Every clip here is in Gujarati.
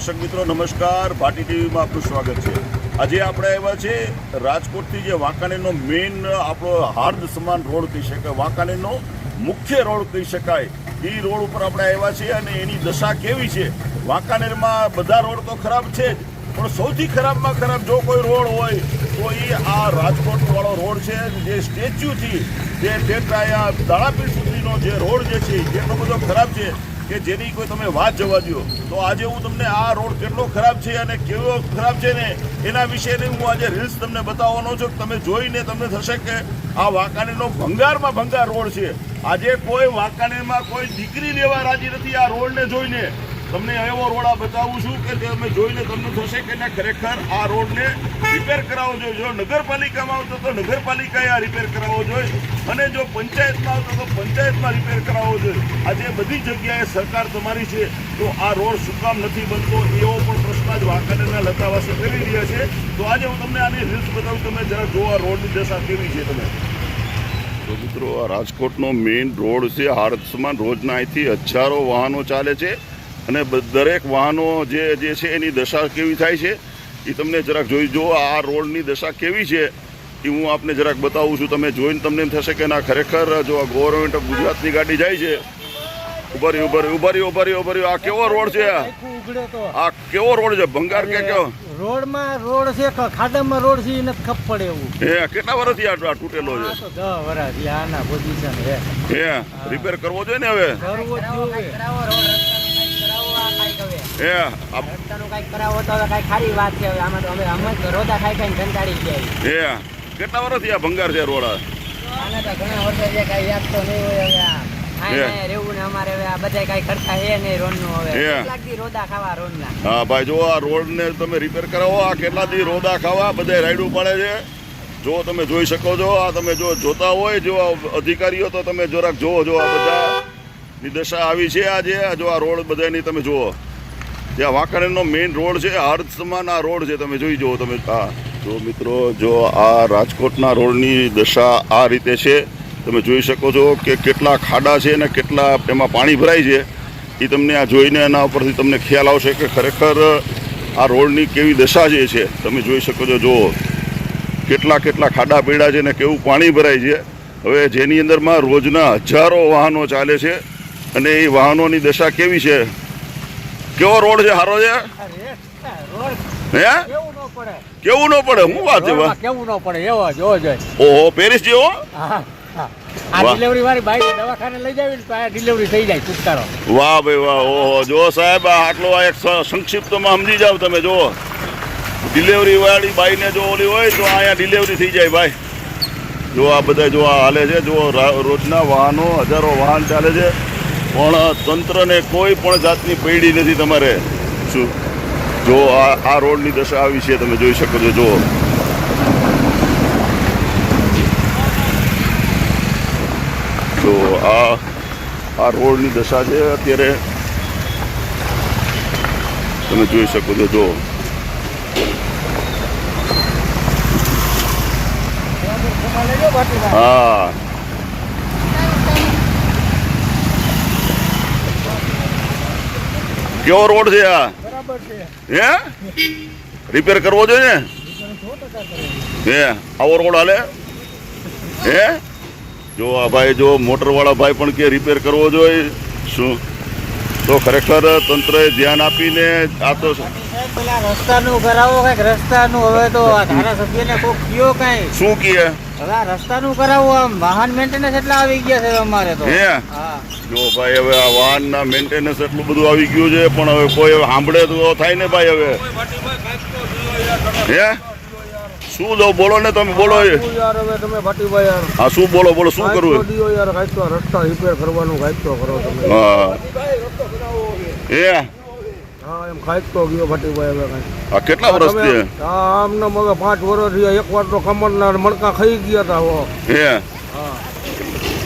દર્શક મિત્રો, નમસ્કાર. ભાટી ટીવીમાં આપનું સ્વાગત છે. આજે આપણે આવ્યા છે રાજકોટથી, જે વાંકાનેરનો મેઇન આપણો હાર્દ સમાન રોડ કહી શકાય, વાંકાનેરનો મુખ્ય રોડ કહી શકાય. એ રોડ ઉપર આપણે આવ્યા છીએ અને એની દશા કેવી છે? વાંકાનેરમાં બધા રોડ તો ખરાબ છે જ, પણ સૌથી ખરાબમાં ખરાબ જો કોઈ રોડ હોય, તો એ આ રાજકોટવાળો રોડ છે. જે સ્ટેચ્યુથી જે ઠેઠ દાળાપીર સુધીનો જે રોડ જે છે, એ એટલો બધો ખરાબ છે કે જેની કોઈ તમે વાત જવા દો તો આજે હું તમને આ રોડ કેટલો ખરાબ છે અને કેવો ખરાબ છે ને એના વિશેની હું આજે રીલ્સ તમને બતાવવાનો છું. તમે જોઈને તમને થશે કે આ વાંકાનેરનો ભંગારમાં ભંગાર રોડ છે. આજે કોઈ વાંકાનેરમાં કોઈ દીકરી લેવા રાજી નથી આ રોડને જોઈને. તમને એવો રોડ આ બતાવું છું કે તમે જોઈને તમને થશે કે ના ખરેખર આ રોડને રિપેર કરાવવો જોઈએ. જો નગરપાલિકામાં આવતો તો નગરપાલિકાએ આ રિપેર કરાવવો જોઈએ અને જો પંચાયતમાં આવતો તો પંચાયતમાં રિપેર કરાવવો જોઈએ. આજે બધી જગ્યાએ સરકાર તમારી છે તો આ રોડ શું કામ નથી બનતો એવો પણ પ્રશ્ન જ વાંકાનેરના લતાવાસે કરી રહ્યા છે. તો આજે હું તમને આની રીલ્સ બતાવું, તમે જરા જો આ રોડની દશા કેવી છે તમે. તો મિત્રો, આ રાજકોટનો મેઇન રોડ છે હાર્સમાં રોજના અહીંથી હજારો વાહનો ચાલે છે. અને દરેક વાહનો જે જે છે એની દશા કેવી થાય છે એ તમને જરાક જોઈ જુઓ આ રોડની દશા કેવી છે એ હું આપને જરાક બતાવું છું. તમે જોઈને તમને એમ થશે કે ના ખરેખર જો આ ગવર્મેન્ટ ઓફ ગુજરાતની ગાડી જાય છે ઊભા ઉભરી ઉભરી ઉભરી ઉભરી રહ્યો ઊભા રહ્યો ઊભા રહ્યો આ કેવો રોડ છે? આ? આખું ઉઘડે તો. આ કેવો રોડ છે? ભંગાર કે કેવો? રોડમાં રોડ છે ખાડામાં રોડ છે એ ખપ પડે એવું. હે કેટલા વર્ષથી આ તૂટેલો છે? તો આના પોઝિશન હે રિપેર કરવો જોઈએ ને હવે? કરવું જોઈએ. આ રસ્તાનું કાંઈક કરાવો તો હવે કાંઈ ખારી વાત છે. હવે આમાં તો અમે આમ જ રોદા ખાઈ ખાઈને કંટાળી ગયા. હે કેટલા વર્ષથી આ ભંગાર છે રોડ? આ તો ઘણા વર્ષો છે કાંઈ યાદ તો નહીં હોય હવે આ. હે. રહેવું ને બધા ભાઈ જો આ તમે રિપેર કરાવો આ કેટલા દી રોદા ખાવા બધા રાઈડું પડે છે. જો તમે જોઈ શકો છો આ તમે જો જોતા હોય જો અધિકારીઓ તો તમે જરાક જોવો જો આ બધા ની દશા આવી છે આજે જો આ રોડ બધાની તમે જુઓ. ત્યાં વાંકાનેરનો મેઇન રોડ છે હાર્દ સમાન રોડ છે, તમે જોઈ જુઓ, તમે હા જો મિત્રો, જો આ રાજકોટના રોડની દશા આ રીતે છે, તમે જોઈ શકો છો કે કેટલા ખાડા છે અને કેટલા એમાં પાણી ભરાય છે, એ તમને આ જોઈને એના ઉપરથી તમને ખ્યાલ આવશે કે ખરેખર આ રોડની કેવી દશા જે છે, તમે જોઈ શકો છો, જુઓ. કેટલા કેટલા ખાડા પીડા છે ને કેવું પાણી ભરાય છે. હવે જેની અંદરમાં રોજના હજારો વાહનો ચાલે છે અને એ વાહનોની દશા કેવી છે કેવો રોડ છે? સારો છે? હે? કેવું ન પડે? કેવું ન પડે શું વાત છે? કેવું ન પડે? એવો જોવો જોઈએ ઓહો પેરિસ જેવો? હા હા. આ ડિલિવરી વાળી બાઈક દવાખાને લઈ જાવી ને આ ડિલિવરી થઈ જાય છુટકારો. વાહ ભાઈ વાહ ઓહો. જો સાહેબ આ આટલો આ એક સંક્ષિપ્તમાં સમજી જાવ તમે જો ડિલિવરી વાળી બાઈને જો ઓલી હોય તો અહીંયા ડિલિવરી થઈ જાય ભાઈ. જો આ બધા જો આ હાલે છે જો રોજના વાહનો હજારો વાહન ચાલે છે. પણ તંત્રને કોઈ પણ જાતની પૈડી નથી તમારે. શું? જો આ આ રોડની દશા આવી છે, તમે જોઈ શકો છો જો જો આ આ રોડની દશા છે, અત્યારે તમે જોઈ શકો છો જો હા. કેવો રોડ છે આ? હે? રિપેર કરવો જોઈએ? હે? આવો રોડ હાલે? હે? જો આ ભાઈ જો મોટરવાળા ભાઈ પણ કે રિપેર કરવો જોઈએ શું? તો ખરેખર તંત્રએ ધ્યાન આપીને આ તો પેલા રસ્તાનું કરાવો કંઈક રસ્તાનું. હવે તો આ ધારાસભ્યને કોક કયો કઈ? શું કહે? હવે આ રસ્તાનું કરાવવું આમ વાહન મેન્ટેનન્સ એટલા આવી ગયા છે અમારે તો. હે? હા. જો ભાઈ હવે આ વાહનના મેન્ટેનન્સ એટલું બધું આવી ગયું છે પણ હવે કોઈ હવે સાંભળે તો થાય ને ભાઈ હવે. હે? શું દો બોલો ને તમે બોલો યાર હવે તમે ભાટીભાઈ યાર. હા શું બોલો બોલો શું કરવું? યાર કાંઈક તો રસ્તા રિપેર કરવાનું કાંઈક તો કરો તમે. હા. હે? હા એમ કાંઈક તો ગયો ભાટીભાઈ હવે કાંઈક આ કેટલા વર્ષથી હા આમને પાંચ એક વાર તો કમરના મણકા ખાઈ ગયા હતા હા?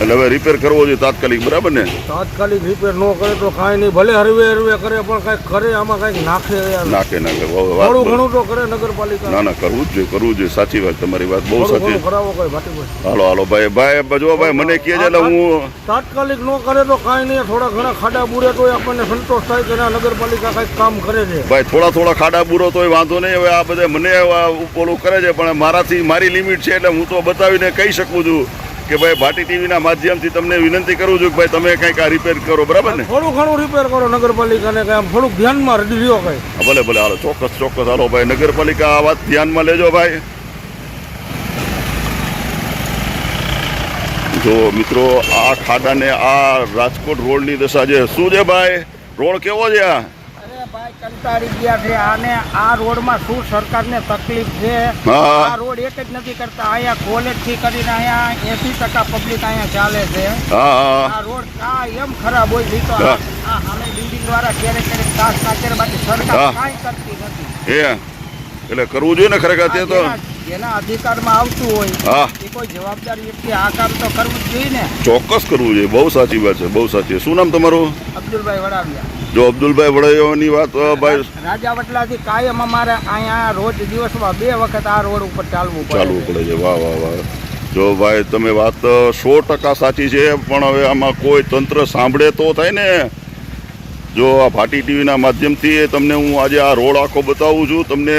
એટલે હવે રિપેર કરવો જોઈએ તાત્કાલિક બરાબર ને? તાત્કાલિક રિપેર ન કરે તો કાંઈ નહીં ભલે હરવે હરવે કરે પણ કાંઈક કરે આમાં કાંઈક નાખે નાખે નાખે થોડું ઘણું તો કરે નગરપાલિકા. ના ના કરવું જ જોઈએ કરવું જોઈએ સાચી વાત તમારી વાત બહુ સાચી. કઈ હાલો હાલો ભાઈ ભાઈ જો ભાઈ મને કહે છે એટલે હું તાત્કાલિક ન કરે તો કાંઈ નહીં થોડા ઘણા ખાડા બુરે તો આપણને સંતોષ થાય કે નગરપાલિકા કાંઈક કામ કરે છે. ભાઈ થોડા થોડા ખાડા બુરો તો વાંધો નહીં હવે આ બધા મને ઓલું કરે છે પણ મારાથી મારી લિમિટ છે એટલે હું તો બતાવીને કહી શકું છું. કે ભાઈ ભાટી ટીવીના માધ્યમથી તમને વિનંતી કરું છું કે ભાઈ તમે કંઈક આ રિપેર કરો બરાબર ને? થોડું ઘણું રિપેર કરો નગરપાલિકાને કાંઈ થોડુંક ધ્યાનમાં રડી લ્યો કંઈ. ભલે ભલે હાલો ચોક્કસ ચોક્કસ હાલો ભાઈ નગરપાલિકા આ વાત ધ્યાનમાં લેજો ભાઈ. જો મિત્રો આ ખાડાને આ રાજકોટ રોડની દશા છે શું છે ભાઈ? રોડ કેવો છે આ? ભાઈ કંટાળી ગયા છે. આને આ રોડમાં શું સરકારને તકલીફ છે? આ રોડ એક જ નથી કરતા. અહીંયા કોલેજથી કરીને અહીંયા એસી ટકા પબ્લિક અહીંયા ચાલે છે. આ રોડ આ એમ ખરાબ હોય છે. તો. આ બિલ્ડિંગ દ્વારા ક્યારેક ક્યારેક કાચ નાખે બાકી સરકાર. કાંઈ કરતી નથી. એ. એટલે કરવું જોઈએ ને ખરેખર તે તો. જેના- અધિકાર અધિકારમાં આવતું હોય એ કોઈ જવાબદાર વ્યક્તિ આ કામ તો કરવું જોઈએ ને. ચોક્કસ કરવું જોઈએ. બહુ સાચી વાત છે બહુ સાચી છે. શું નામ તમારું? અબ્દુલભાઈ વડાવિયા જો અબ્દુલભાઈ વડાઈઓની વાત ભાઈ રાજા વટલાથી કાયમ અમારે અહીંયા રોજ દિવસમાં બે વખત આ રોડ ઉપર ચાલવું ચાલવું પડે છે. વાહ વાહ વાહ. જો ભાઈ તમે વાત સો ટકા સાચી છે પણ હવે આમાં કોઈ તંત્ર સાંભળે તો થાય ને? જો આ ભાટી ટીવીના માધ્યમથી તમને હું આજે આ રોડ આખો બતાવું છું તમને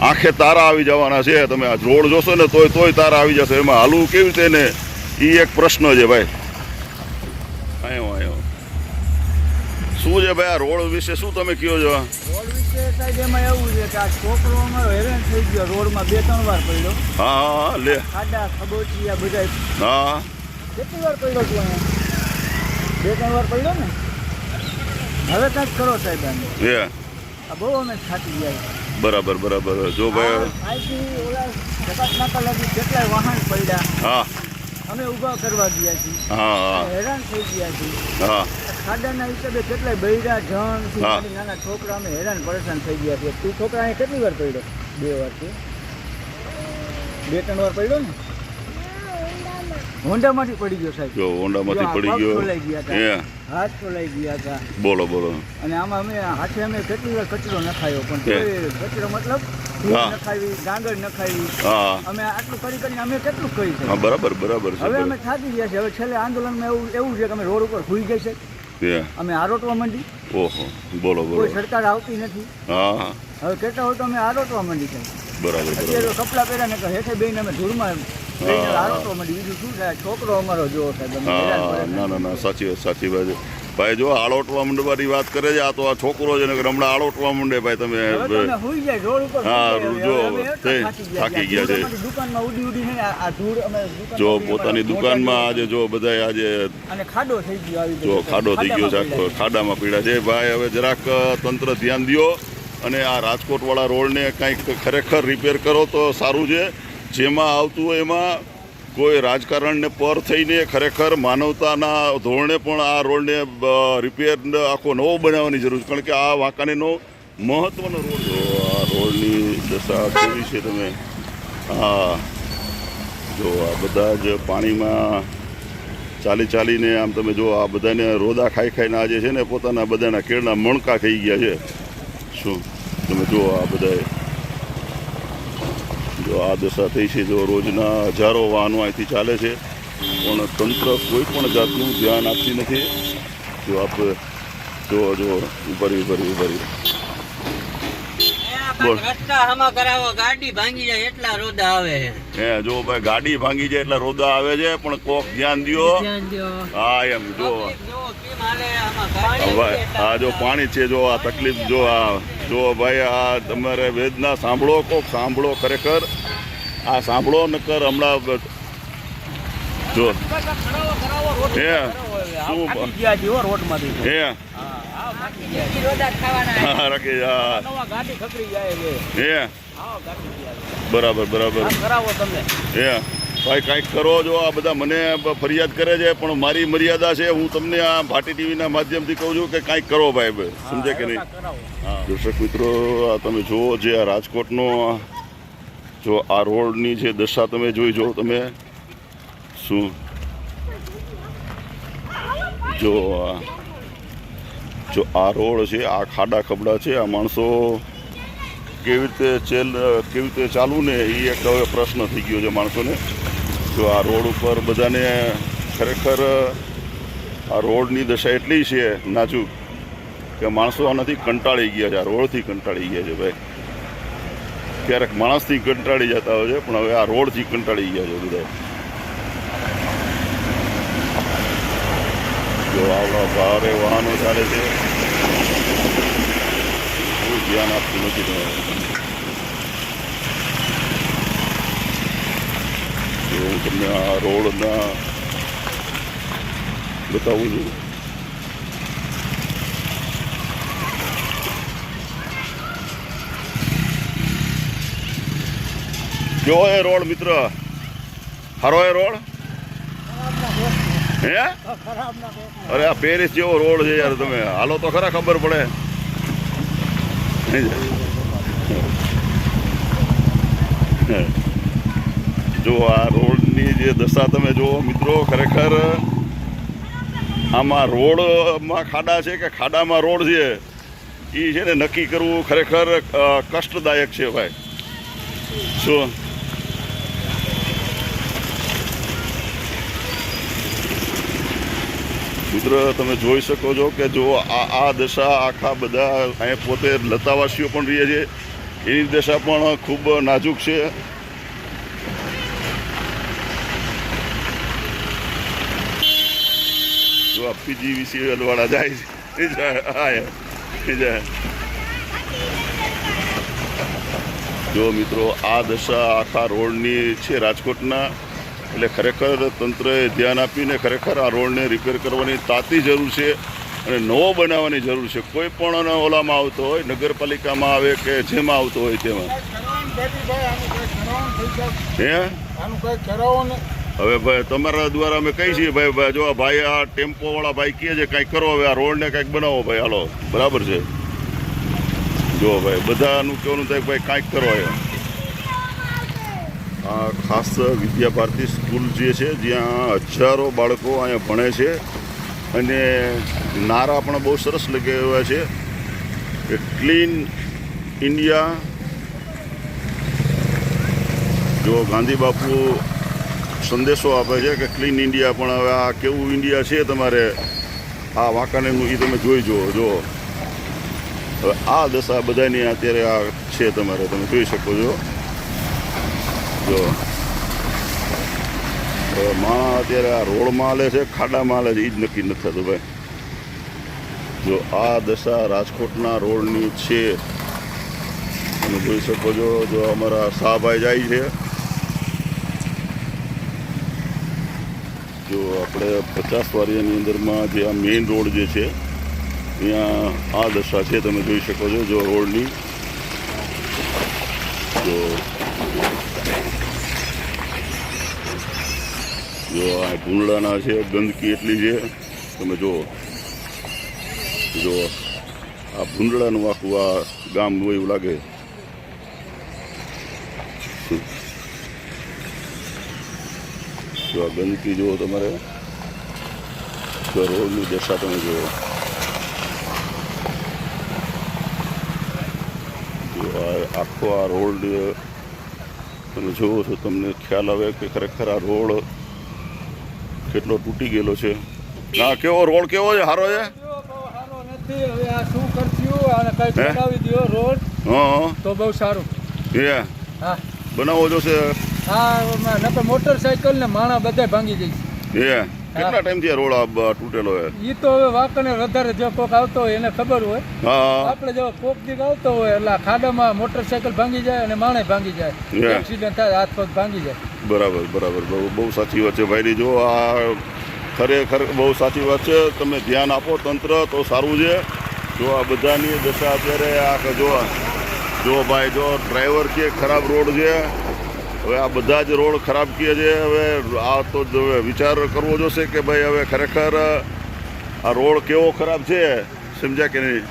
આંખે તારા આવી જવાના છે. તમે આ રોડ જોશો ને તોય તોય તારા આવી જશે. એમાં હાલવું કેવી રીતે ને? એ એક પ્રશ્ન છે ભાઈ. આયો શું છે ભાઈ આ રોડ વિશે? શું તમે કહો છો? રોડ વિશે સાહેબ એમાં એવું છે કે આ છોકરો અમારો હેરાન થઈ ગયો. રોડમાં બે ત્રણ વાર પડ્યો. હા હા લે. ખાડા ખબોચિયા બધા હા. કેટલી વાર પડ્યો તું અહીંયા? બે ત્રણ વાર પડ્યો ને? હવે કાંઈક કરો સાહેબ આને. એ આ બહુ અમે થાકી ગયા. બરાબર બરાબર. જો ભાઈ ઓલા કેટલાય વાહન પડ્યા હા. અમે ઊભા કરવા ગયા છીએ. હેરાન થઈ ગયા છીએ. ખાડાના હિસાબે કેટલાય બૈરા જણથી નાના છોકરા અમે હેરાન પરેશાન થઈ ગયા છીએ. તું છોકરા કેટલી વાર પડ્યો? બે વારથી બે ત્રણ વાર પડ્યો ને? હોન્ડામાંથી પડી ગયો સાહેબ. જો હોન્ડામાંથી પડી ગયો. હાથ ખોલાઈ ગયા હતા. બોલો બોલો. અને આમાં અમે હાથે અમે કેટલી વાર કચરો નખાયો પણ કચરો મતલબ. નખાવી ગાંગર નખાવી. અમે આટલું કરી કરીને અમે કેટલું કરી છે બરાબર બરાબર હવે અમે. થાકી ગયા છે હવે છેલ્લે આંદોલનમાં એવું એવું છે કે અમે રોડ ઉપર સુઈ જઈ છે અમે આરોટવા માંડી. ઓહો બોલો બોલો. કોઈ સરકાર આવતી નથી. હા હવે કેટલા હોય તો અમે આરોટવા માંડી છે. બરાબર બરાબર. કપડાં પહેર્યા ને હેઠે બેન અમે ધૂળમાં છોકરો અમારો હા ના ના ના સાચી સાચી વાત ભાઈ જો આળોટવા મંડવાની વાત કરે છે આ તો આ છોકરો છે ને હમણાં આળોટવા મંડે ભાઈ તમે હા, જો, થાકી ગયા. છે. જો પોતાની દુકાનમાં આજે જો બધા આજે અને ખાડો થઈ ગયો આવી જો ખાડો થઈ ગયો છે ખાડામાં પીડા છે. ભાઈ હવે જરાક તંત્ર ધ્યાન દ્યો અને આ રાજકોટવાળા રોડને કંઈક ખરેખર રિપેર કરો તો સારું છે. જેમાં આવતું એમાં કોઈ રાજકારણને પર થઈને ખરેખર માનવતાના ધોરણે પણ આ રોડને રિપેર આખો નવો બનાવવાની જરૂર છે. કારણ કે આ વાંકાનીનો મહત્ત્વનો રોડ આ રોડની દશા કેવી છે તમે, આ, જો આ બધા જ પાણીમાં ચાલી ચાલીને આમ તમે જો આ બધાને રોદા ખાઈ ખાઈને આજે છે ને પોતાના બધાના કેળના મણકા થઈ ગયા છે. શું? તમે જુઓ આ બધાએ જો આ દશા થઈ છે જો રોજના હજારો વાહનો અહીંથી ચાલે છે પણ તંત્ર કોઈ પણ જાતનું ધ્યાન આપતી નથી. જો આપ જો જો ઉભરી ઉભરી ઉભરી. ગાડી ભાંગી જાય એટલા રોદા આવે. હે જો ભાઈ ગાડી ભાંગી જાય એટલા રોદા આવે છે પણ કોક ધ્યાન દ્યો. હા એમ જો. આ જો પાણી છે જો આ તકલીફ જો આ જો ભાઈ આ તમારે વેદના સાંભળો કોક સાંભળો ખરેખર. આ સાંભળો નકર હમણાં જો. ખરાવો, ખરાવો, રોડ હે શું છે. હો છે. છે છે. બરાબર બરાબર. હે. ભાઈ કાંઈક કરો જો આ બધા મને ફરિયાદ કરે છે પણ મારી મર્યાદા છે. હું તમને આ ભાટી ટીવીના માધ્યમથી કહું છું કે કાંઈક કરો ભાઈ ભાઈ. સમજે કે નહીં? દર્શક મિત્રો આ તમે જુઓ જે આ રાજકોટનો આ- જો આ રોડની જે દશા તમે જોઈ જો તમે, શું? જો જો આ રોડ છે, આ ખાડા ખબડા છે, આ માણસો કેવી રીતે ચેલ, કેવી રીતે ચાલવું ને એ એક હવે પ્રશ્ન થઈ ગયો છે માણસોને. જો આ રોડ ઉપર બધાને ખરેખર આ રોડની દશા એટલી છે નાજુક કે માણસો આનાથી કંટાળી ગયા છે, આ રોડથી કંટાળી ગયા છે ભાઈ. ક્યારેક માણસથી કંટાળી જતા હોય છે, પણ હવે આ રોડથી કંટાળી ગયા છે બધા. જો આવડા ભારે વાહનો ચાલે છે. ધ્યાન આપતું નથી હું તમને આ રોડના બતાવું છું. કેવો એ રોડ મિત્ર સારો એ રોડ? હે? અરે આ પેરિસ જેવો રોડ છે યાર તમે. હાલો તો ખરા ખબર પડે. જો આ રોડની જે દશા તમે જુઓ મિત્રો, ખરેખર આમાં રોડમાં ખાડા છે કે ખાડામાં રોડ છે એ છે ને નક્કી કરવું ખરેખર કષ્ટદાયક છે ભાઈ. શું? મિત્ર તમે જોઈ શકો છો કે જો આ આ દશા આખા બધા અહીંયા પોતે લતાવાસીઓ પણ રહે છે. એની દશા પણ ખૂબ નાજુક છે. જો આ પીજીવીસી વાળા જાય છે. જાય જાય જો મિત્રો, આ દશા આખા રોડની છે, રાજકોટના. એટલે ખરેખર તંત્રએ ધ્યાન આપીને ખરેખર આ રોડને રિપેર કરવાની તાતી જરૂર છે અને નવો બનાવવાની જરૂર છે. કોઈ પણ ઓલામાં આવતો હોય, નગરપાલિકામાં આવે કે જેમાં આવતો હોય તેમાં. હવે ભાઈ, તમારા દ્વારા અમે કહી છીએ, ભાઈ જો ભાઈ, આ ટેમ્પો વાળા ભાઈ કહે છે કંઈક કરો હવે આ રોડને કંઈક બનાવો ભાઈ, હાલો. બરાબર છે? જો ભાઈ, બધાનું કહેવાનું થાય ભાઈ કાંઈક કરો આ ખાસ વિદ્યા ભારતી સ્કૂલ જે છે, જ્યાં હજારો બાળકો અહીંયા ભણે છે અને નારા પણ બહુ સરસ લગાવ્યા છે. કે ક્લીન ઇન્ડિયા. જો ગાંધી બાપુ સંદેશો આપે છે કે ક્લીન ઇન્ડિયા, પણ હવે આ કેવું ઇન્ડિયા છે તમારે? આ વાંકાનેરનું એ તમે જોઈ જુઓ જો હવે આ દશા બધાની અત્યારે આ છે તમારે, તમે જોઈ શકો છો. જો. માં અત્યારે આ રોડમાં હાલે છે ખાડામાં હાલે છે એ જ નક્કી નથી થતું ભાઈ. જો આ દશા રાજકોટના રોડની છે. તમે જોઈ શકો છો, જો અમારા શાહભાઈ જાય છે. જો આપણે પચાસ વારિયાની અંદરમાં જે આ મેઇન રોડ જે છે, ત્યાં આ દશા છે, તમે જોઈ શકો છો, જો રોડની. જો જો આ ભૂંડલાના છે, ગંદકી એટલી છે. તમે જુઓ. જો આ ભૂંડલાનું આખું આ ગામ એવું લાગે. જો આ ગંદકી જુઓ તમારે. જો રોડની દશા તમે જુઓ. આખો આ રોડ, તમે જુઓ છો તમને ખ્યાલ આવે કે ખરેખર આ રોડ કેટલો તૂટી ગયેલો છે. ના કેવો રોડ કેવો છે? સારો છે? નથી હવે આ શું કરશું અને કઈ હે? બનાવી રોડ હા. તો બહુ સારું એ હા બનાવવો જોશે હા. મોટરસાયકલ ને માણા બધા ભાંગી જાય કેટલા ટાઈમથી આ રોડ તૂટેલો છે? તો હવે વાંકને વધારે જો કોક આવતો હોય એને ખબર હોય. આપણે જો કોક દીક આવતો હોય એટલે ખાડામાં મોટરસાયકલ ભાંગી જાય અને માણે ભાંગી જાય. એક્સિડન્ટ થાય હાથ પગ ભાંગી જાય. બરાબર બરાબર. બહુ બહુ સાચી વાત છે. ભાઈની જો આ ખરેખર બહુ સાચી વાત છે. તમે ધ્યાન આપો તંત્ર તો સારું છે. જો આ બધાની દશા અત્યારે આ જો જો ભાઈ, જો ડ્રાઈવર કે ખરાબ રોડ છે, હવે આ બધા જ રોડ ખરાબ કહે છે. હવે આ તો જ વિચાર કરવો જોશે કે ભાઈ હવે ખરેખર આ રોડ કેવો ખરાબ છે. સમજ્યા કે નહીં?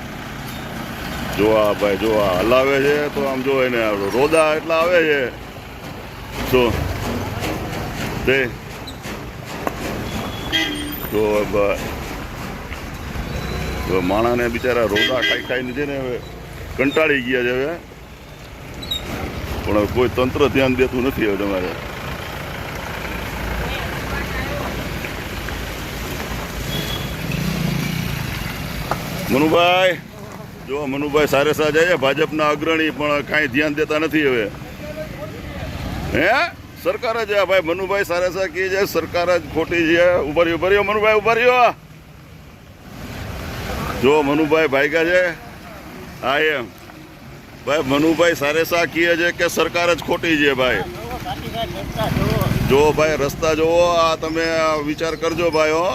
જો આ ભાઈ, જો આ હલાવે છે, તો આમ જો એને રોદા એટલા આવે છે. તો તે તો હવે માણાને બિચારા રોડા ખાઈ ખાઈને છે ને હવે કંટાળી ગયા છે હવે પણ કોઈ તંત્ર ધ્યાન દેતું નથી હવે તમારે મનુભાઈ જો મનુભાઈ સારેસા જાય ભાજપના અગ્રણી પણ કાંઈ ધ્યાન દેતા નથી હવે હે સરકાર જ આ ભાઈ મનુભાઈ સારા સા કહે છે, સરકાર જ ખોટી છે. ઉભરી રહ્યો મનુભાઈ, ઊભા રહ્યો. જો મનુભાઈ ભાઈગા છે હા એમ. ભાઈ મનુભાઈ સારેસા કહે છે કે સરકાર જ ખોટી છે ભાઈ. જો ભાઈ રસ્તા જોવો, આ તમે વિચાર કરજો ભાઈ હો.